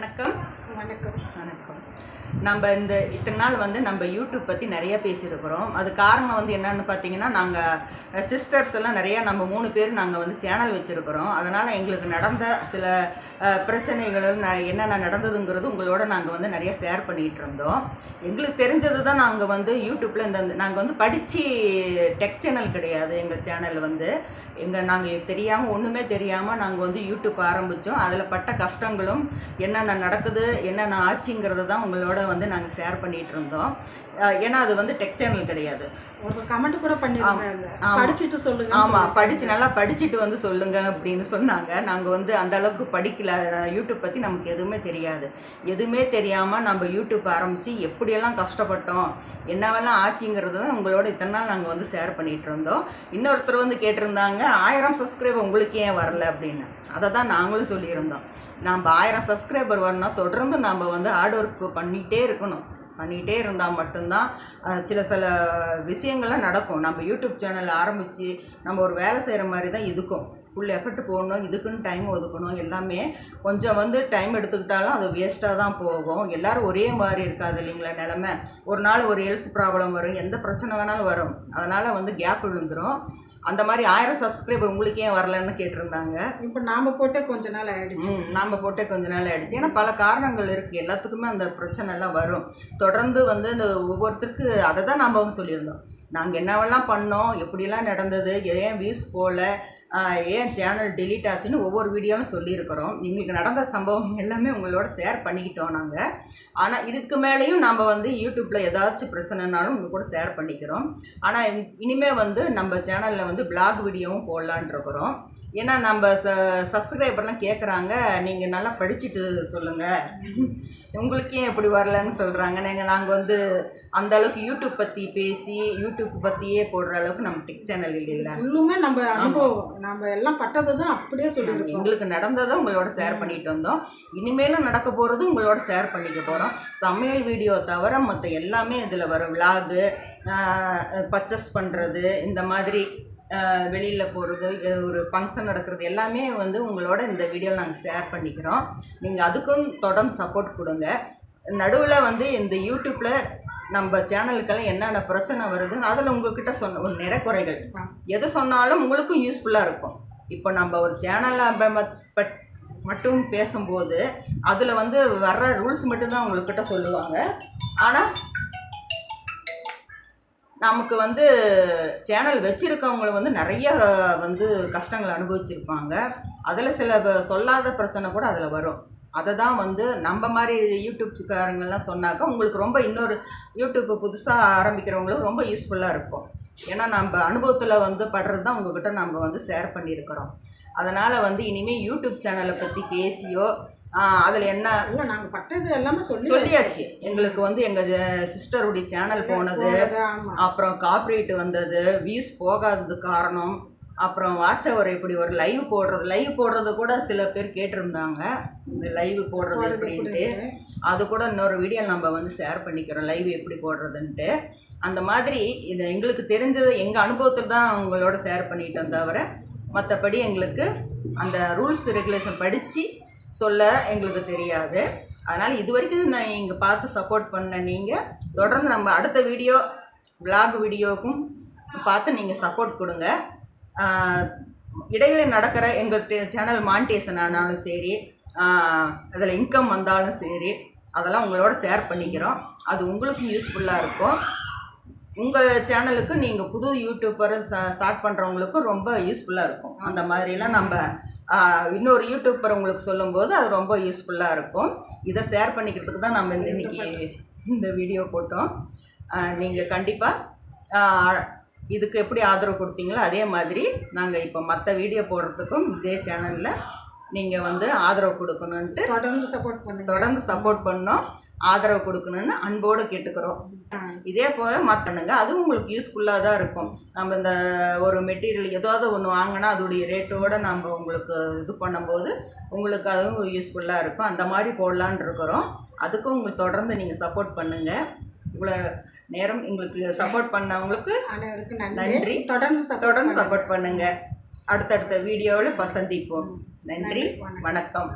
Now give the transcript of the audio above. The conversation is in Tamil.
வணக்கம். வணக்கம். வணக்கம். நம்ம இந்த இத்தனை நாள் வந்து நம்ம யூடியூப் பற்றி நிறைய பேசியிருக்கிறோம். அது காரணம் வந்து என்னன்னு பார்த்தீங்கன்னா நாங்கள் சிஸ்டர்ஸ் எல்லாம் நிறைய நம்ம மூணு பேர் நாங்கள் வந்து சேனல் வச்சுருக்கிறோம். அதனால் எங்களுக்கு நடந்த சில பிரச்சனைகள் என்னென்ன நடந்ததுங்கிறது உங்களோட நாங்கள் வந்து நிறைய ஷேர் பண்ணிகிட்டு இருந்தோம். எங்களுக்கு தெரிஞ்சது தான் நாங்கள் வந்து யூடியூப்பில் இந்த நாங்கள் வந்து படித்து டெக் சேனல் கிடையாது எங்கள் சேனல் வந்து. எங்கள் நாங்கள் தெரியாமல் ஒன்றுமே தெரியாமல் நாங்கள் வந்து யூடியூப் ஆரம்பித்தோம் அதில் பட்ட கஷ்டங்களும் என்னென்ன நடக்குது என்னென்ன ஆச்சுங்கிறத தான் உங்களோட வந்து நாங்கள் ஷேர் பண்ணிகிட்டு இருந்தோம். ஏன்னா அது வந்து டெக் சேனல் கிடையாது. கமெண்ட் கூட பண்ணிருந்தாங்க ஆமா. படிச்சிட்டு சொல்லுங்க ஆமாம் படித்து நல்லா படிச்சுட்டு வந்து சொல்லுங்க அப்படின்னு சொன்னாங்க. நாங்கள் வந்து அந்த அளவுக்கு படிக்கல. யூடியூப் பற்றி நமக்கு எதுவுமே தெரியாது. எதுவுமே தெரியாமல் நம்ம யூடியூப் ஆரம்பித்து எப்படியெல்லாம் கஷ்டப்பட்டோம் என்னவெல்லாம் ஆச்சுங்கிறது தான் உங்களோட இத்தனை நாள் நாங்கள் வந்து ஷேர் பண்ணிகிட்டு இருந்தோம். இன்னொருத்தர் வந்து கேட்டிருந்தாங்க ஆயிரம் சப்ஸ்கிரைபர் உங்களுக்கு ஏன் வரல? அப்படின்னு. அதை தான் நாங்களும் சொல்லியிருந்தோம். நம்ம ஆயிரம் சப்ஸ்கிரைபர் வரணும். தொடர்ந்து நம்ம வந்து ஹார்ட் ஒர்க் பண்ணிகிட்டே இருக்கணும். பண்ணிகிட்டே இருந்தால் மட்டும்தான் சில சில விஷயங்கள்லாம் நடக்கும். நம்ம யூடியூப் சேனல் ஆரம்பித்து நம்ம ஒரு வேலை செய்கிற மாதிரி தான் இதுக்கும். ஃபுல் எஃபர்ட் போடணும் இதுக்குன்னு டைம் ஒதுக்கணும் எல்லாமே கொஞ்சம் வந்து டைம் எடுத்துக்கிட்டாலும் அது வேஸ்ட்டாக தான் போகும். எல்லாரும் ஒரே மாதிரி இருக்காது இல்லைங்களா நிலமை? ஒரு நாள் ஒரு ஹெல்த் ப்ராப்ளம் வரும் எந்த பிரச்சனை வேணாலும் வரும். அதனால் வந்து கேப் விழுந்துரும். அந்த மாதிரி ஆயிரம் சப்ஸ்கிரைபர் உங்களுக்கு ஏன் வரலன்னு கேட்டிருந்தாங்க. இப்ப நாம போட்டே கொஞ்ச நாள் ஆயிடுச்சு. ம் நாம் போட்டே கொஞ்ச நாள் ஆயிடுச்சு. ஏன்னா பல காரணங்கள் இருக்குது எல்லாத்துக்குமே அந்த பிரச்சனை எல்லாம் வரும். தொடர்ந்து வந்து இந்த ஒவ்வொருத்தருக்கு அதை தான் நாம் வந்து சொல்லியிருந்தோம். நாங்கள் என்னவெல்லாம் பண்ணோம்? எப்படிலாம் நடந்தது? ஏன் வியூஸ் போகல ஏன் சேனல் delete ஆச்சுன்னு ஒவ்வொரு வீடியோவும் சொல்லியிருக்கிறோம். எங்களுக்கு நடந்த சம்பவம் எல்லாமே உங்களோட ஷேர் பண்ணிக்கிட்டோம் நாங்கள் ஆனால் இதுக்கு மேலேயும் நம்ம வந்து யூடியூப்பில் ஏதாச்சும் பிரச்சனைனாலும் உங்கள் கூட ஷேர் பண்ணிக்கிறோம். ஆனால் இனிமேல் வந்து நம்ம சேனலில் வந்து பிளாக் வீடியோவும் போடலான் இருக்கிறோம். ஏன்னா நம்ம ச சப்ஸ்கிரைபர்லாம் கேட்குறாங்க நீங்கள் நல்லா படிச்சுட்டு சொல்லுங்கள் உங்களுக்கு ஏன் இப்படி வரலன்னு சொல்கிறாங்க நாங்கள் நாங்கள் வந்து அந்த அளவுக்கு யூடியூப் பற்றி பேசி யூடியூப் பற்றியே போடுற அளவுக்கு நம்ம டெக் சேனல் இல்லைல்ல. ஃபுல்லுமே நம்ம அனுபவம். நம்ம எல்லாம் பட்டதை தான் அப்படியே சொல்லியிருக்கோம். எங்களுக்கு நடந்ததை உங்களோட ஷேர் பண்ணிட்டு வந்தோம். இனிமேலும் நடக்க போகிறது உங்களோட ஷேர் பண்ணிக்க போகிறோம் சமையல் வீடியோ தவிர மற்ற எல்லாமே இதில் வரும். விலாகு பர்ச்சேஸ் பண்ணுறது இந்த மாதிரி வெளியில் போகிறது ஒரு ஃபங்க்ஷன் நடக்கிறது எல்லாமே வந்து உங்களோட இந்த வீடியோவில் நாங்கள் ஷேர் பண்ணிக்கிறோம். நீங்கள் அதுக்கும் தொடர்ந்து சப்போர்ட் கொடுங்க. நடுவில் வந்து இந்த யூடியூப்பில் நம்ம சேனலுக்கெல்லாம் என்னென்ன பிரச்சனை வருது அதில் உங்ககிட்ட சொன்ன ஒரு நிறைக்குறைகள். எது சொன்னாலும் உங்களுக்கும் யூஸ்ஃபுல்லாக இருக்கும். இப்போ நம்ம ஒரு சேனலில் மட்டும் பேசும்போது அதில் வந்து வர்ற ரூல்ஸ் மட்டும்தான் உங்கள்கிட்ட சொல்லுவாங்க. ஆனால் நமக்கு வந்து சேனல் வச்சுருக்கவங்க வந்து நிறைய வந்து கஷ்டங்கள் அனுபவிச்சிருப்பாங்க. அதில் சில சொல்லாத பிரச்சனை கூட அதில் வரும். அதை தான் வந்து நம்ம மாதிரி யூடியூப்காரங்கெல்லாம் சொன்னாக்கா உங்களுக்கு ரொம்ப இன்னொரு யூடியூப் புதுசாக ஆரம்பிக்கிறவங்களுக்கு ரொம்ப யூஸ்ஃபுல்லாக இருக்கும். ஏன்னா நம்ம அனுபவத்தில் வந்து படுறது தான் உங்ககிட்ட நம்ம வந்து ஷேர் பண்ணியிருக்கிறோம். அதனால் வந்து இனிமேல் யூடியூப் சேனலை பற்றி பேசியோ அதில் என்ன இல்ல நாங்க பட்டது எல்லாமே சொல்லி சொல்லியாச்சு. எங்களுக்கு வந்து எங்கள் சிஸ்டருடைய சேனல் போனது அப்புறம் காப்பரேட் வந்தது வியூஸ் போகாதது காரணம் அப்புறம் வாட்ச் அவர் இப்படி ஒரு லைவ் போடுறது லைவ் போடுறது கூட சில பேர் கேட்டிருந்தாங்க. இந்த லைவ் போடுறது எப்படின்ட்டு. அது கூட இன்னொரு வீடியோ நம்ம வந்து ஷேர் பண்ணிக்கிறோம். லைவ் எப்படி போடுறதுன்ட்டு. அந்த மாதிரி இது எங்களுக்கு தெரிஞ்சது எங்கள் அனுபவத்தில் தான் உங்களோட ஷேர் பண்ணிட்டோம் தவிர மற்றபடி எங்களுக்கு அந்த ரூல்ஸ் ரெகுலேஷன் படித்து சொல்ல எங்களுக்கு தெரியாது. அதனால் இது வரைக்கும் நான் இங்கே பார்த்து சப்போர்ட் பண்ண நீங்கள் தொடர்ந்து நம்ம அடுத்த வீடியோ vlog வீடியோவுக்கும் பார்த்து நீங்கள் சப்போர்ட் கொடுங்க. இடையில நடக்கிற எங்கள் சேனல் மானிட்டேஷன் ஆனாலும் சரி அதில் இன்கம் வந்தாலும் சரி அதெல்லாம் உங்களோட ஷேர் பண்ணிக்கிறோம். அது உங்களுக்கும் யூஸ்ஃபுல்லாக இருக்கும். உங்கள் சேனலுக்கு நீங்கள் புது யூடியூப்பர் ஸ்டார்ட் பண்ணுறவங்களுக்கும் ரொம்ப யூஸ்ஃபுல்லாக இருக்கும். அந்த மாதிரிலாம் நம்ம இன்னொரு யூடியூப்பர் உங்களுக்கு சொல்லும்போது அது ரொம்ப யூஸ்ஃபுல்லாக இருக்கும். இதை ஷேர் பண்ணிக்கிறதுக்கு தான் நம்ம இந்த இன்னைக்கு இந்த வீடியோ போட்டோம். நீங்கள் கண்டிப்பாக இதுக்கு எப்படி ஆதரவு கொடுத்தீங்களோ அதே மாதிரி நாங்கள் இப்போ மற்ற வீடியோ போடுறதுக்கும் இதே சேனலில் நீங்கள் வந்து ஆதரவு கொடுக்கணுன்ட்டு தொடர்ந்து சப்போர்ட் பண்ணுங்க. தொடர்ந்து சப்போர்ட் பண்ணோம். ஆதரவு கொடுக்கணும்னு அன்போடு கேட்டுக்கிறோம். இதே போல் மாற்றணுங்க அதுவும் உங்களுக்கு யூஸ்ஃபுல்லாக தான் இருக்கும். நம்ம இந்த ஒரு மெட்டீரியல் ஏதாவது ஒன்று வாங்கினா அதோடைய ரேட்டோடு நம்ம உங்களுக்கு இது பண்ணும்போது உங்களுக்கு அதுவும் யூஸ்ஃபுல்லாக இருக்கும். அந்த மாதிரி போடலான்னு இருக்கிறோம். அதுக்கும் உங்களுக்கு தொடர்ந்து நீங்கள் சப்போர்ட் பண்ணுங்கள் இவ்வளோ நேரம் எங்களுக்கு சப்போர்ட் பண்ணவங்களுக்கு அனைவருக்கும் நன்றி. தொடர்ந்து தொடர்ந்து பண்ணுங்க. சப்போர்ட் பண்ணுங்கள் அடுத்தடுத்த வீடியோவில் சந்திப்போம் நன்றி, வணக்கம்.